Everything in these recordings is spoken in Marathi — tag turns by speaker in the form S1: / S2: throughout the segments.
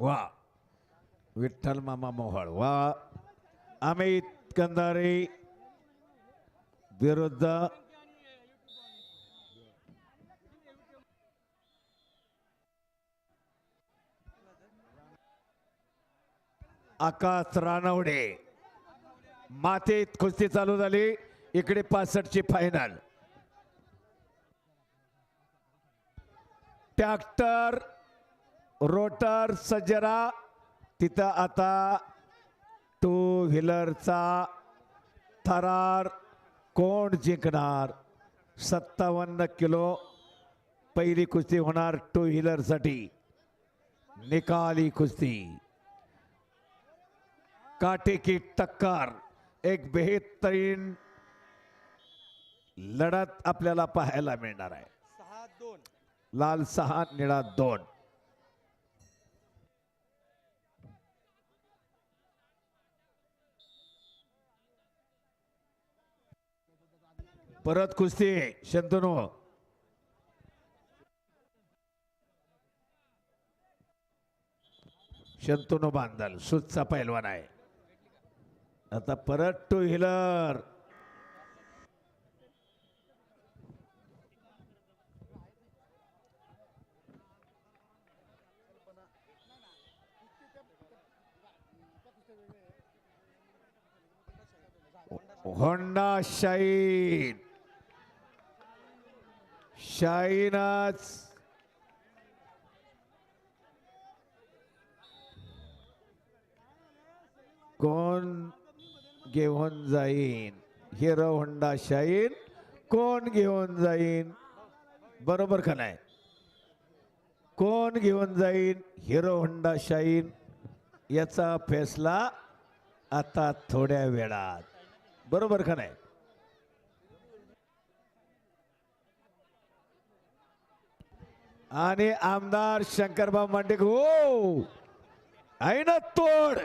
S1: वा. विठ्ठल मामा मोहळ वा. अमित कंदारे विरुद्ध. आकाश रानवडे मातीत कुस्ती चालू झाली इकडे पासष्टची फायनल ट्रॅक्टर रोटर सज्जरा तिथं आता टू व्हीलरचा थरार कोण जिंकणार? सत्तावन्न किलो पहिली कुस्ती होणार टू व्हीलरसाठी निकाली कुस्ती. काटे की टक्कर एक बेहतरीन लढत आपल्याला पाहायला मिळणार आहे.
S2: सहा दोन.
S1: लाल सहा निळा दोन. परत कुस्ती शंतनू. शंतनू बांधल सुचा पैलवान आहे. आता परत टू व्हीलर. होंडा शाईन शाईनच कोण घेऊन जाईन? हिरो होंडा शाईन कोण घेऊन जाईन? बरोबर का नाही? कोण घेऊन जाईन? हिरो होंडा शाईन याचा फैसला आता थोड्या वेळात. बरोबर का नाही? आणि आमदार शंकरबाब मांडेक हो आहे ना तोड.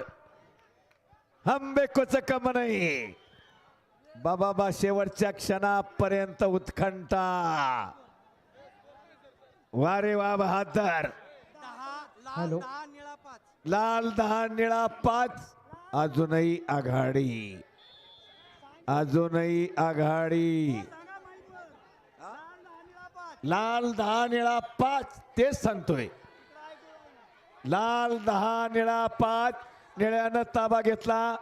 S1: हंबे कोच कम नाही. बाबा शेवटच्या क्षणापर्यंत उत्खंठा वारे वा बहादर.
S2: पाच
S1: लाल दहा निळा पाच. अजूनही आघाडी. अजूनही आघाडी. लाल दहा निळा पाच तेच सांगतोय. लाल दहा निळा पाच निळ्यानं ताबा घेतला.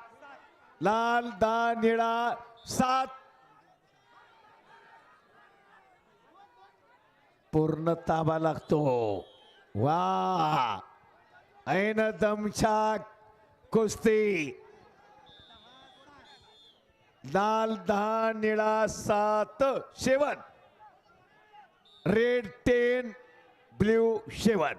S1: लाल दहा निळा सात. पूर्ण ताबा लागतो. वा! ऐन दमछाक कुस्ती. लाल दहा निळा सात शेवट. रेड टेन ब्ल्यू शेवण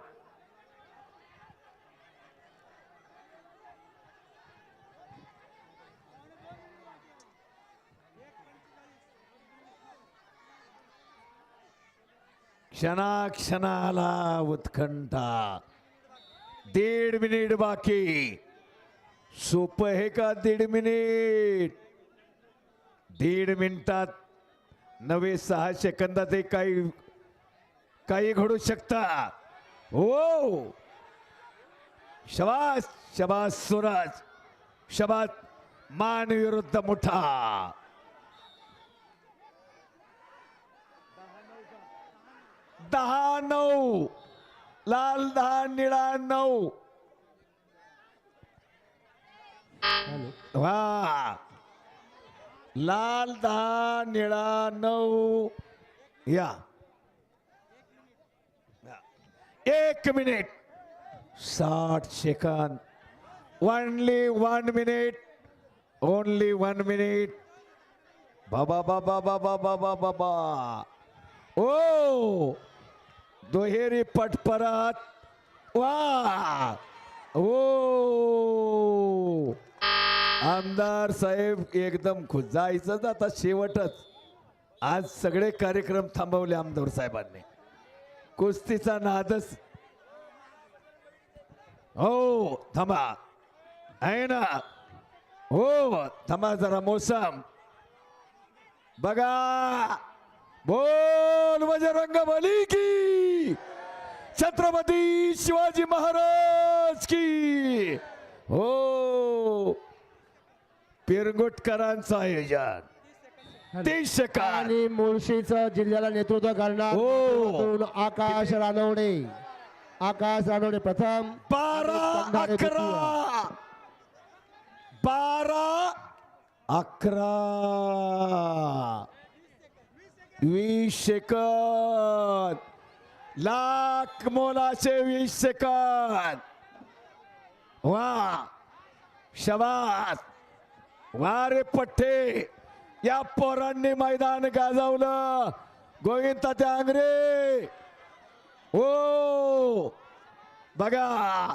S1: क्षणाक्षणाला उत्कंठा दीड मिनिट बाकी. सोपं आहे का दीड मिनिट? दीड मिनिटात नवे सहा सेकंदात काही काही घडू शकता. हो. शबास शबास सुरज शबास मान विरुद्ध मुठा. दहा नऊ. लाल दहा निळा नऊ. वा लाल दहा निळा नऊ. या. एक मिनिट. साठ second. Only one minute only one minute बाबा बाबा बाबा बाबा बाबा. ओ दुहेरी पट परत. वा. ओ. आमदार साहेब एकदम खुश. जायचंच आता शेवटच. आज सगळे कार्यक्रम थांबवले आमदार साहेबांनी. कुस्तीचा नादच. हो थांबा. आहे ना? हो थांबा जरा मोसम. बघा. बोल म्हणजे बजरंग बली की. छत्रपती शिवाजी महाराज की. हो. पिरगुटकरांचं आयोजन. तीस सेकंद
S3: आणि मुळशीचं जिल्ह्याला नेतृत्व करणार
S1: हो.
S3: नेतृत्वातून आकाश रानवडे आकाश रानवडे प्रथम.
S1: बारा
S3: आणि पंधरा द्वितीय.
S1: अकरा. बारा अकरा. वीस सेकंद. लाख मोलाचे वीस सेकंद. वा. शबास. वा रे पठ्ठे या पोरांनी मैदान गाजवलं. गोविंद तात्या आंग्रे हो बघा.